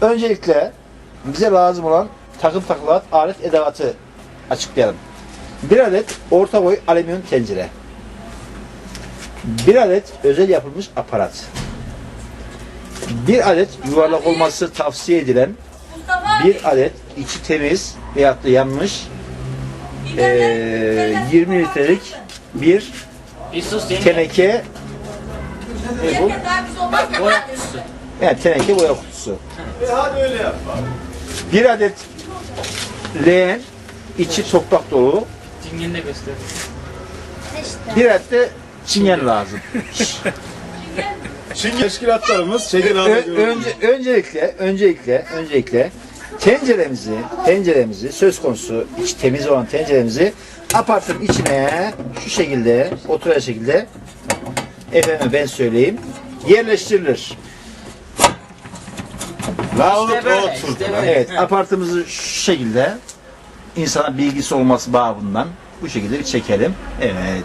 Öncelikle bize lazım olan takım takılat alet edevatı açıklayalım. Bir adet orta boy alüminyum tencere. Bir adet özel yapılmış aparat. Bir adet yuvarlak olması tavsiye edilen bir adet içi temiz veyahut da yanmış eee 20 litrelik bir Bir sus yenge. teneke ne bu? Yani teneke boya kutusu. hadi öyle yap. Bir adet leğen içi toprak dolu. Cingeni de göster. Bir adet de çingen lazım. Şimdi teşkilatlarımız alıyor. önce, öncelikle, öncelikle, öncelikle tenceremizi, tenceremizi söz konusu iç temiz olan tenceremizi apartın içine şu şekilde, oturan şekilde efendim ben söyleyeyim yerleştirilir. İşte böyle, oturdu. işte böyle. Evet, apartımızı şu şekilde insana bilgisi olması babından bu şekilde bir çekelim. Evet.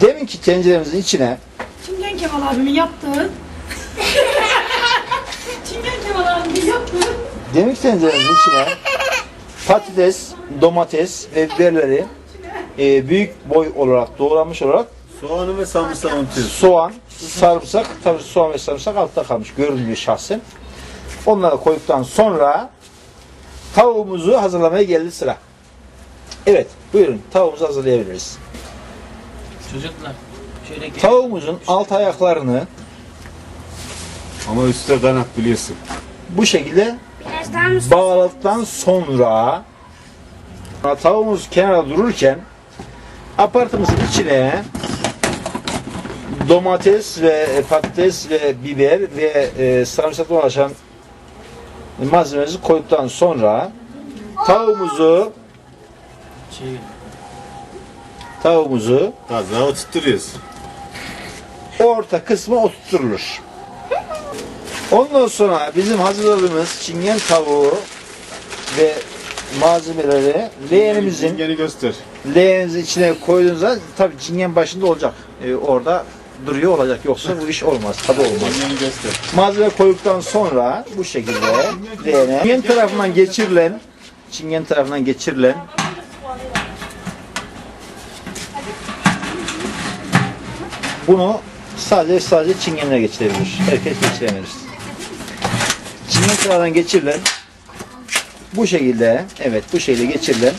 Deminki tenceremizin içine Çingen Kemal abimin yaptığı. Çingen Kemal abimin yaptığı. Deminki tenceremizin içine patates, domates ve biberleri e, büyük boy olarak doğranmış olarak Soğanı ve sarımsağı unutuyorsun. soğan, sarımsak, tabii soğan ve sarımsak altta kalmış görünmüyor şahsen. Onları koyduktan sonra tavuğumuzu hazırlamaya geldi sıra. Evet, buyurun tavuğumuzu hazırlayabiliriz. Çocuklar. Şöyle. Tavuğumuzun alt ayaklarını Ama üstte kanat biliyorsun. bu şekilde bağladıktan sonra tavuğumuz kenara dururken apartımızın içine domates ve patates ve biber ve e, sarımsakla ulaşan malzememizi koyduktan sonra tavuğumuzu Şey, tavuğumuzu Az daha oturtturuyoruz. orta kısma oturtulur. Ondan sonra bizim hazırladığımız çingen tavuğu ve malzemeleri leğenimizin Çingeni göster. leğeninizin içine koyduğunuzda tabii çingen başında olacak. Ee, orada duruyor olacak. Yoksa bu iş olmaz. Tadı olmaz. Malzeme koyduktan sonra bu şekilde çingen tarafından geçirilen çingen tarafından geçirilen bunu sadece sadece çingenler geçirebilir. Herkes geçiremez. Çingen tarafından geçirilen bu şekilde evet bu şekilde geçirilen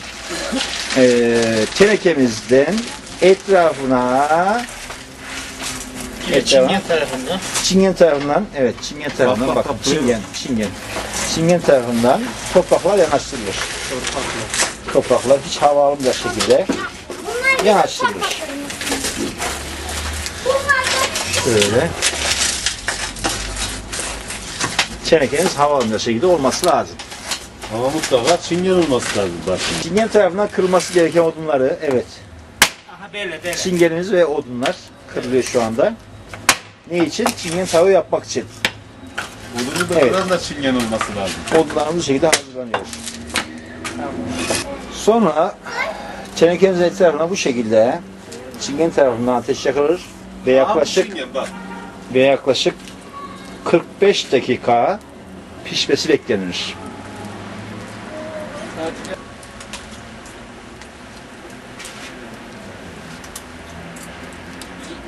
eee tenekemizden etrafına bir çingen tarafında. Çingen tarafından, evet Çingen tarafından Bak, bak, bak. Çingen, Çingen. Çingen tarafından topraklar yanaştırılır. Topraklar hiç hava almayacak şekilde yanaştırılır. Şöyle. Tenekeniz hava almayacak şekilde olması lazım. Ama mutlaka çingen olması lazım başında. Çingen tarafından kırılması gereken odunları, evet. Aha böyle böyle. Çingenimiz ve odunlar kırılıyor şu anda. Ne için? Çingen tavuğu yapmak için. Odunu da Evet. da çingen olması lazım. odunlarımız bu şekilde hazırlanıyor. Sonra tenekemizin etrafına bu şekilde çingen tarafından ateş yakılır ve yaklaşık Çingen ve yaklaşık 45 dakika pişmesi beklenir.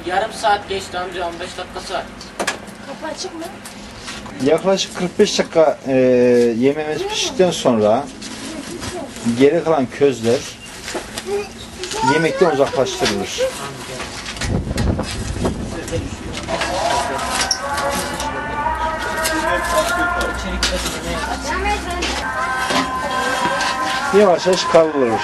Yarım saat geçti amca 15 dakika saat. Kapı açık mı? Yaklaşık 45 dakika e, yememiz piştikten sonra geri kalan közler yemekten uzaklaştırılır. Yavaş yavaş kavrulur.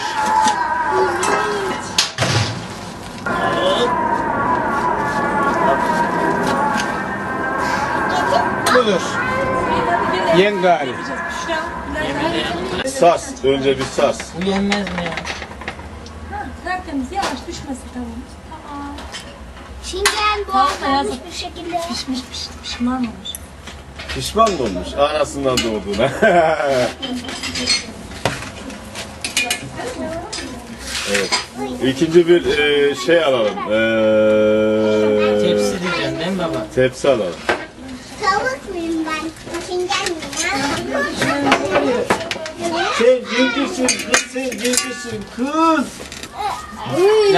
Budur. Yengari. Sars. Önce bir sars. Bu yenmez mi ya? Tertemiz yavaş düşmesin. Çingen Tavuk da boğazlanmış bir şekilde. Pişmiş piş, pişman olmuş. Pişman mı olmuş? Anasından doğduğuna. evet. İkinci bir e, şey alalım. E, Tepsi diyeceksin değil mi baba? Tepsi alalım. Tavuk muyum ben. Çingen mi? Sen cincisin kız, sen cincisin kız.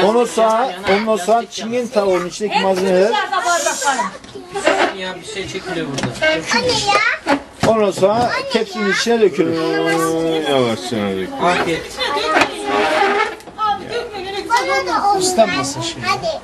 Ondan sonra, ondan sonra çingene tavuğunun içindeki malzemeler, Dışarıda bardaklarım. Ya bir şey çekiliyor burada. Anne ya. ondan sonra tepsinin içine dökülür. Yavaş yavaş. Afiyet. Abi dökme gerek Bana da oldu. Islanmasın şimdi. Hadi.